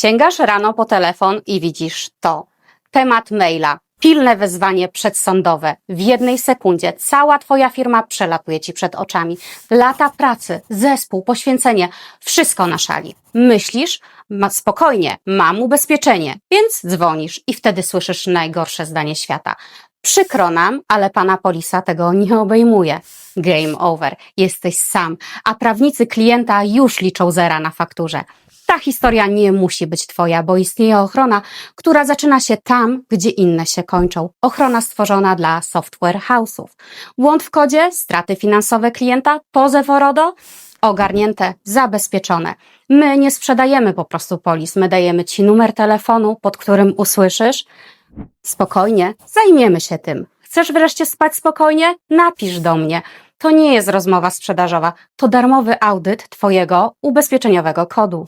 Sięgasz rano po telefon i widzisz to. Temat maila. Pilne wezwanie przedsądowe. W jednej sekundzie cała Twoja firma przelatuje Ci przed oczami. Lata pracy, zespół, poświęcenie. Wszystko na szali. Myślisz? Ma, spokojnie, mam ubezpieczenie. Więc dzwonisz i wtedy słyszysz najgorsze zdanie świata. Przykro nam, ale pana polisa tego nie obejmuje. Game over. Jesteś sam, a prawnicy klienta już liczą zera na fakturze. Ta historia nie musi być twoja, bo istnieje ochrona, która zaczyna się tam, gdzie inne się kończą. Ochrona stworzona dla software house'ów. Błąd w kodzie, straty finansowe klienta, pozew o RODO, ogarnięte, zabezpieczone. My nie sprzedajemy po prostu polis, my dajemy ci numer telefonu, pod którym usłyszysz Spokojnie, zajmiemy się tym. Chcesz wreszcie spać spokojnie? Napisz do mnie. To nie jest rozmowa sprzedażowa, to darmowy audyt Twojego ubezpieczeniowego kodu.